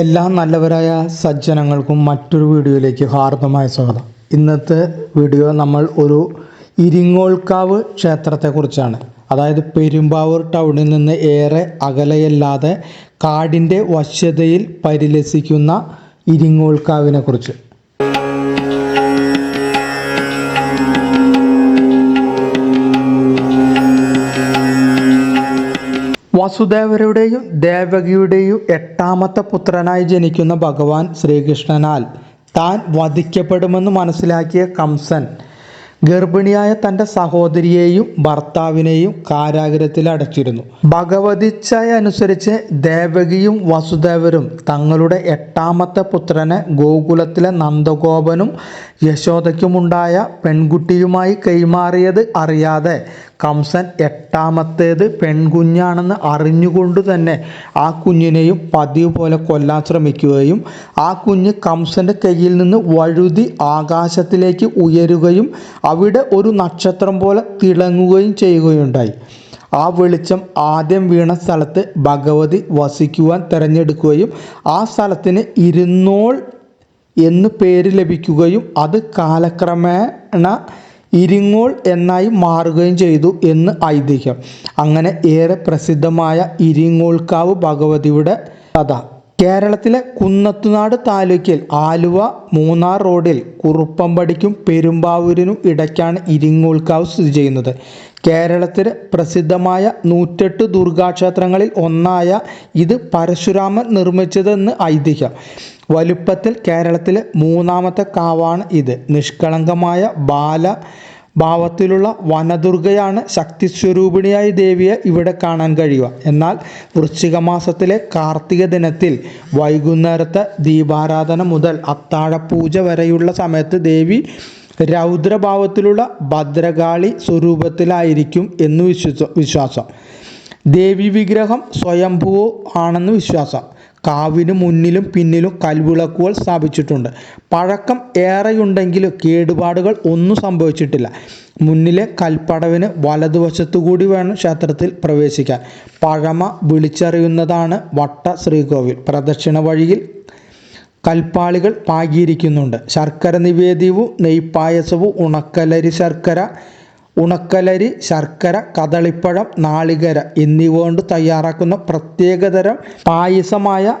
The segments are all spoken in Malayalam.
എല്ലാ നല്ലവരായ സജ്ജനങ്ങൾക്കും മറ്റൊരു വീഡിയോയിലേക്ക് ഹാർദമായ സ്വാഗതം. ഇന്നത്തെ വീഡിയോ നമ്മൾ ഒരു ഇരിങ്ങോൾക്കാവ് ക്ഷേത്രത്തെക്കുറിച്ചാണ്. അതായത് പെരുമ്പാവൂർ ടൗണിൽ നിന്ന് ഏറെ അകലെയല്ലാതെ കാടിന്റെ വശ്യതയിൽ പരിലസിക്കുന്ന ഇരിങ്ങോൾക്കാവിനെ വസുദേവരുടെയും ദേവകിയുടെയും എട്ടാമത്തെ പുത്രനായി ജനിക്കുന്ന ഭഗവാൻ ശ്രീകൃഷ്ണനാൽ താൻ വധിക്കപ്പെടുമെന്ന് മനസ്സിലാക്കിയ കംസൻ ഗർഭിണിയായ തന്റെ സഹോദരിയെയും ഭർത്താവിനെയും കാരാഗ്രഹത്തിൽ അടച്ചിരുന്നു. ഭഗവതിച്ഛയ അനുസരിച്ച് ദേവകിയും വസുദേവരും തങ്ങളുടെ എട്ടാമത്തെ പുത്രനെ ഗോകുലത്തിലെ നന്ദഗോപനും യശോദയ്ക്കുമുണ്ടായ പെൺകുട്ടിയുമായി കൈമാറിയത് അറിയാതെ കംസൻ എട്ടാമത്തേത് പെൺകുഞ്ഞാണെന്ന് അറിഞ്ഞുകൊണ്ട് തന്നെ ആ കുഞ്ഞിനെയും പതിവ് പോലെ കൊല്ലാൻ ശ്രമിക്കുകയും ആ കുഞ്ഞ് കംസന്റെ കയ്യിൽ നിന്ന് വഴുതി ആകാശത്തിലേക്ക് ഉയരുകയും അവിടെ ഒരു നക്ഷത്രം പോലെ തിളങ്ങുകയും ചെയ്യുകയുണ്ടായി. ആ വെളിച്ചം ആദ്യം വീണ സ്ഥലത്ത് ഭഗവതി വസിക്കുവാൻ തിരഞ്ഞെടുക്കുകയും ആ സ്ഥലത്തിന് ഇരുന്നോൾ എന്ന് പേര് ലഭിക്കുകയും അത് കാലക്രമേണ ഇരിങ്ങോൾ എന്നായി മാറുകയും ചെയ്തു എന്ന് ഐതിഹ്യം. അങ്ങനെ ഏറെ പ്രസിദ്ധമായ ഇരിങ്ങോൾക്കാവ് ഭഗവതിയുടെ കഥ. കേരളത്തിലെ കുന്നത്തുനാട് താലൂക്കിൽ ആലുവ മൂന്നാർ റോഡിൽ കുറുപ്പമ്പടിക്കും പെരുമ്പാവൂരിനും ഇടയ്ക്കാണ് ഇരിങ്ങോൾക്കാവ് സ്ഥിതി ചെയ്യുന്നത്. കേരളത്തിലെ പ്രസിദ്ധമായ നൂറ്റെട്ട് ദുർഗാക്ഷേത്രങ്ങളിൽ ഒന്നായ ഇത് പരശുരാമൻ നിർമ്മിച്ചതെന്ന് ഐതിഹ്യം. വലുപ്പത്തിൽ കേരളത്തിലെ മൂന്നാമത്തെ കാവാണ് ഇത്. നിഷ്കളങ്കമായ ബാല ഭാവത്തിലുള്ള വനദുർഗയാണ് ശക്തിസ്വരൂപിണിയായ ദേവിയെ ഇവിടെ കാണാൻ കഴിയുക. എന്നാൽ വൃശ്ചിക മാസത്തിലെ കാർത്തിക ദിനത്തിൽ വൈകുന്നേരത്തെ ദീപാരാധന മുതൽ അത്താഴപൂജ വരെയുള്ള സമയത്ത് ദേവി രൗദ്രഭാവത്തിലുള്ള ഭദ്രകാളി സ്വരൂപത്തിലായിരിക്കും എന്ന് വിശ്വസ വിശ്വാസം. ദേവി വിഗ്രഹം സ്വയംഭൂ ആണെന്ന് വിശ്വാസം. കാവിന് മുന്നിലും പിന്നിലും കൽവിളക്കുകൾ സ്ഥാപിച്ചിട്ടുണ്ട്. പഴക്കം ഏറെയുണ്ടെങ്കിലും കേടുപാടുകൾ ഒന്നും സംഭവിച്ചിട്ടില്ല. മുന്നിലെ കൽപ്പടവിന് വലതുവശത്തുകൂടി വേണം ക്ഷേത്രത്തിൽ പ്രവേശിക്കാൻ. പഴമ വിളിച്ചറിയുന്നതാണ് വട്ട ശ്രീകോവിൽ. പ്രദക്ഷിണ വഴിയിൽ കൽപ്പാളികൾ പാകിയിരിക്കുന്നുണ്ട്. ശർക്കര നിവേദ്യവും നെയ്പായസവും ഉണക്കലരി ശർക്കര ഉണക്കലരി ശർക്കര കദളിപ്പഴം നാളികര എന്നിവ കൊണ്ട് തയ്യാറാക്കുന്ന പ്രത്യേകതരം പായസമായ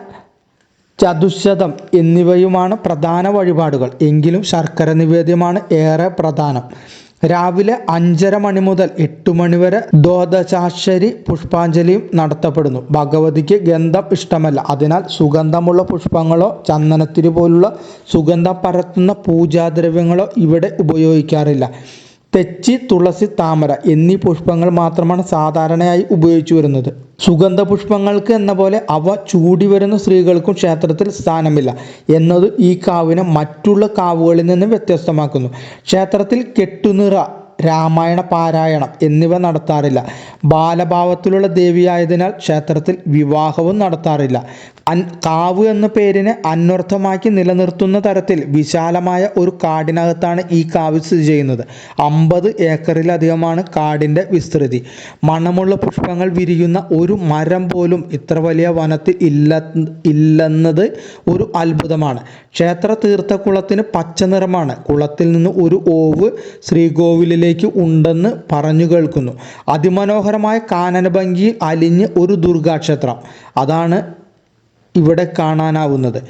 ചതുശതം എന്നിവയുമാണ് പ്രധാന വഴിപാടുകൾ. എങ്കിലും ശർക്കര നിവേദ്യമാണ് ഏറെ പ്രധാനം. രാവിലെ അഞ്ചര മണി മുതൽ എട്ട് മണി വരെ ദ്വാദശാക്ഷരി പുഷ്പാഞ്ജലിയും നടത്തപ്പെടുന്നു. ഭഗവതിക്ക് ഗന്ധം ഇഷ്ടമല്ല. അതിനാൽ സുഗന്ധമുള്ള പുഷ്പങ്ങളോ ചന്ദനത്തിരി പോലുള്ള സുഗന്ധം പരത്തുന്ന പൂജാദ്രവ്യങ്ങളോ ഇവിടെ ഉപയോഗിക്കാറില്ല. തെച്ചി തുളസി താമര എന്നീ പുഷ്പങ്ങൾ മാത്രമാണ് സാധാരണയായി ഉപയോഗിച്ചു വരുന്നത്. സുഗന്ധ പുഷ്പങ്ങൾക്ക് എന്ന പോലെ അവ ചൂടി വരുന്ന സ്ത്രീകൾക്കും ക്ഷേത്രത്തിൽ സ്ഥാനമില്ല എന്നത് ഈ കാവിനെ മറ്റുള്ള കാവുകളിൽ നിന്ന് വ്യത്യസ്തമാക്കുന്നു. ക്ഷേത്രത്തിൽ കെട്ടുനിറ രാമായണ പാരായണം എന്നിവ നടത്താറില്ല. ബാലഭാവത്തിലുള്ള ദേവിയായതിനാൽ ക്ഷേത്രത്തിൽ വിവാഹവും നടത്താറില്ല. കാവ് എന്ന പേരിനെ അന്വർത്ഥമാക്കി നിലനിർത്തുന്ന തരത്തിൽ വിശാലമായ ഒരു കാടിനകത്താണ് ഈ കാവ് സ്ഥിതി ചെയ്യുന്നത്. അമ്പത് ഏക്കറിലധികമാണ് കാടിന്റെ വിസ്തൃതി. മണമുള്ള പുഷ്പങ്ങൾ വിരിയുന്ന ഒരു മരം പോലും ഇത്ര വലിയ വനത്തിൽ ഇല്ല ഇല്ലെന്നത് ഒരു അത്ഭുതമാണ്. ക്ഷേത്ര തീർത്ഥക്കുളത്തിന് പച്ച നിറമാണ്. കുളത്തിൽ നിന്ന് ഒരു ഓവ് ശ്രീകോവിലിലേക്ക് ഉണ്ടെന്ന് പറഞ്ഞു കേൾക്കുന്നു. അതിമനോഹരമായ കാനനഭംഗിയിൽ അലിഞ്ഞ് ഒരു ദുർഗാക്ഷേത്രം. അതാണ് ഇവിടെ കാണാനാവുന്നത്.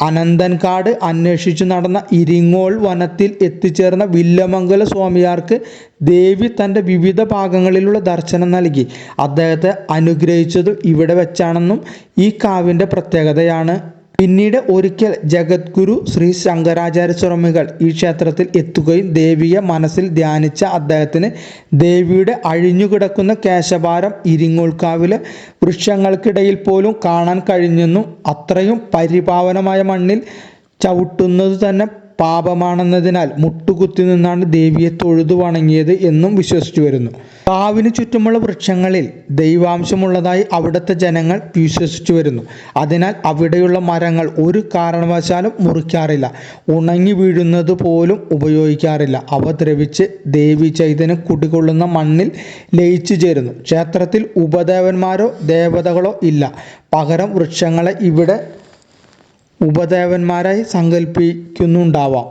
അനന്തൻകാട് അന്വേഷിച്ചു നടന്ന ഇരിങ്ങോൾ വനത്തിൽ എത്തിച്ചേർന്ന വില്ലമംഗല സ്വാമിയാർക്ക് ദേവി തന്റെ വിവിധ ഭാഗങ്ങളിലുള്ള ദർശനം നൽകി. അദ്ദേഹത്തെ അനുഗ്രഹിച്ചത് ഇവിടെ വെച്ചാണെന്നും ഈ കാവിന്റെ പ്രത്യേകതയാണ്. പിന്നീട് ഒരിക്കൽ ജഗദ്ഗുരു ശ്രീ ശങ്കരാചാര്യ സ്വാമികൾ ഈ ക്ഷേത്രത്തിൽ എത്തുകയും ദേവിയെ മനസ്സിൽ ധ്യാനിച്ച അദ്ദേഹത്തിന് ദേവിയുടെ അഴിഞ്ഞുകിടക്കുന്ന കേശഭാരം ഇരിങ്ങോൾക്കാവിലെ വൃക്ഷങ്ങൾക്കിടയിൽ പോലും കാണാൻ കഴിഞ്ഞെന്നും. അത്രയും പരിപാവനമായ മണ്ണിൽ ചവിട്ടുന്നത് തന്നെ പാപമാണെന്നതിനാൽ മുട്ടുകുത്തി നിന്നാണ് ദേവിയെ തൊഴുതു വണങ്ങിയത് എന്നും വിശ്വസിച്ചു വരുന്നു. കാവിന് ചുറ്റുമുള്ള വൃക്ഷങ്ങളിൽ ദൈവാംശമുള്ളതായി അവിടുത്തെ ജനങ്ങൾ വിശ്വസിച്ചു വരുന്നു. അതിനാൽ അവിടെയുള്ള മരങ്ങൾ ഒരു കാരണവശാലും മുറിക്കാറില്ല. ഉണങ്ങി വീഴുന്നത് പോലും ഉപയോഗിക്കാറില്ല. അവ ദ്രവിച്ച് ദേവി ചൈതന്യം കുടികൊള്ളുന്ന മണ്ണിൽ ലയിച്ചു ചേരുന്നു. ക്ഷേത്രത്തിൽ ഉപദേവന്മാരോ ദേവതകളോ ഇല്ല. പകരം വൃക്ഷങ്ങളെ ഇവിടെ ഉപദേവന്മാരായി സങ്കല്പിക്കുന്നുണ്ടാവാം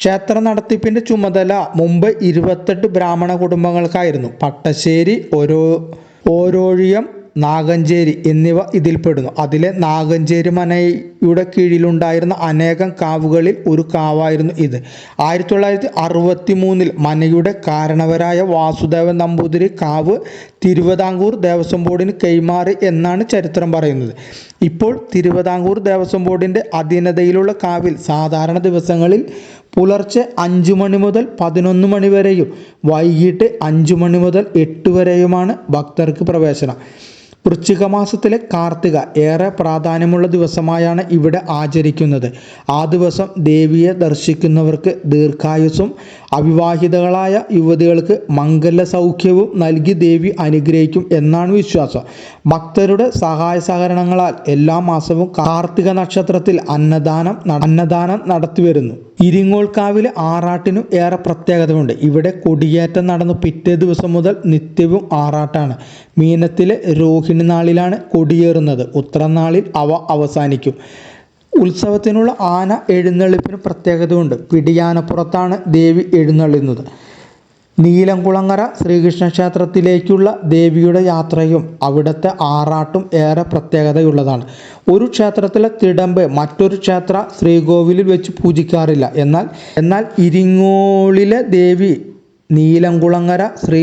ക്ഷേത്ര നടത്തിപ്പിന്റെ ചുമതല മുമ്പ് ഇരുപത്തെട്ട് ബ്രാഹ്മണ കുടുംബങ്ങൾക്കായിരുന്നു. പട്ടശ്ശേരി ഓരോ ഓരോഴിയം നാഗഞ്ചേരി എന്നിവ ഇതിൽപ്പെടുന്നു. അതിലെ നാഗഞ്ചേരി മനയുടെ കീഴിലുണ്ടായിരുന്ന അനേകം കാവുകളിൽ ഒരു കാവായിരുന്നു ഇത്. ആയിരത്തി തൊള്ളായിരത്തി അറുപത്തി മൂന്നിൽ മനയുടെ കാരണവരായ വാസുദേവൻ നമ്പൂതിരി കാവ് തിരുവിതാംകൂർ ദേവസ്വം ബോർഡിന് കൈമാറി എന്നാണ് ചരിത്രം പറയുന്നത്. ഇപ്പോൾ തിരുവിതാംകൂർ ദേവസ്വം ബോർഡിന്റെ അധീനതയിലുള്ള കാവിൽ സാധാരണ ദിവസങ്ങളിൽ പുലർച്ചെ അഞ്ചു മണി മുതൽ പതിനൊന്ന് മണി വരെയും വൈകിട്ട് അഞ്ചു മണി മുതൽ എട്ട് വരെയുമാണ് ഭക്തർക്ക് പ്രവേശനം. വൃശ്ചിക മാസത്തിലെ കാർത്തിക ഏറെ പ്രാധാന്യമുള്ള ദിവസമായാണ് ഇവിടെ ആചരിക്കുന്നത്. ആ ദിവസം ദേവിയെ ദർശിക്കുന്നവർക്ക് ദീർഘായുസ്സും അവിവാഹിതകളായ യുവതികൾക്ക് മംഗല സൗഖ്യവും നൽകി ദേവി അനുഗ്രഹിക്കും എന്നാണ് വിശ്വാസം. ഭക്തരുടെ സഹായ സഹകരണങ്ങളാൽ എല്ലാ മാസവും കാർത്തിക നക്ഷത്രത്തിൽ അന്നദാനം അന്നദാനം നടത്തിവരുന്നു. ഇരിങ്ങോൾക്കാവിലെ ആറാട്ടിനും ഏറെ പ്രത്യേകതയുണ്ട്. ഇവിടെ കൊടിയേറ്റം നടന്നു പിറ്റേ ദിവസം മുതൽ നിത്യവും ആറാട്ടാണ്. മീനത്തിലെ രോഹിണി നാളിലാണ് കൊടിയേറുന്നത്. ഉത്രനാളിൽ അവ അവസാനിക്കും. ഉത്സവത്തിനുള്ള ആന എഴുന്നള്ളിപ്പിന് പ്രത്യേകതയുണ്ട്. പിടിയാനപ്പുറത്താണ് ദേവി എഴുന്നള്ളുന്നത്. നീലംകുളങ്ങര ശ്രീകൃഷ്ണ ക്ഷേത്രത്തിലേക്കുള്ള ദേവിയുടെ യാത്രയും അവിടുത്തെ ആറാട്ടും ഏറെ പ്രത്യേകതയുള്ളതാണ്. ഒരു ക്ഷേത്രത്തിലെ തിടമ്പ് മറ്റൊരു ക്ഷേത്ര ശ്രീകോവിലിൽ വെച്ച് പൂജിക്കാറില്ല. എന്നാൽ എന്നാൽ ഇരിങ്ങോളിലെ ദേവി നീലംകുളങ്ങര ശ്രീ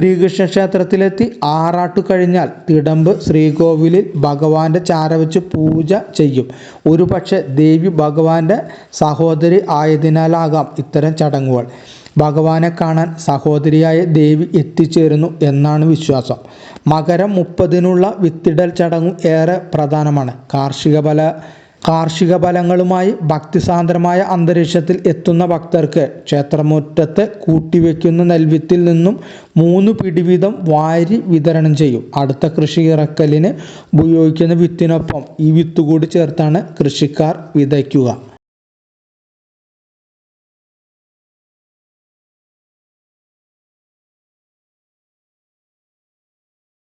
ശ്രീകൃഷ്ണ ക്ഷേത്രത്തിലെത്തി ആറാട്ടു കഴിഞ്ഞാൽ തിടമ്പ് ശ്രീകോവിലിൽ ഭഗവാന്റെ ചാര വെച്ച് പൂജ ചെയ്യും. ഒരു പക്ഷേ ദേവി ഭഗവാന്റെ സഹോദരി ആയതിനാലാകാം ഇത്തരം ചടങ്ങുകൾ. ഭഗവാനെ കാണാൻ സഹോദരിയായ ദേവി എത്തിച്ചേരുന്നു എന്നാണ് വിശ്വാസം. മകരം മുപ്പതിനുള്ള വിത്തിടൽ ചടങ്ങും ഏറെ പ്രധാനമാണ്. കാർഷിക ഫല കാർഷിക ഫലങ്ങളുമായി ഭക്തിസാന്ദ്രമായ അന്തരീക്ഷത്തിൽ എത്തുന്ന ഭക്തർക്ക് ക്ഷേത്രമുറ്റത്ത് കൂട്ടിവെക്കുന്ന നെൽവിത്തിൽ നിന്നും മൂന്ന് പിടി വീതം വാരി വിതരണം ചെയ്യും. അടുത്ത കൃഷി ഇറക്കലിന് ഉപയോഗിക്കുന്ന വിത്തിനൊപ്പം ഈ വിത്ത് കൂടി ചേർത്താണ് കൃഷിക്കാർ വിതയ്ക്കുക.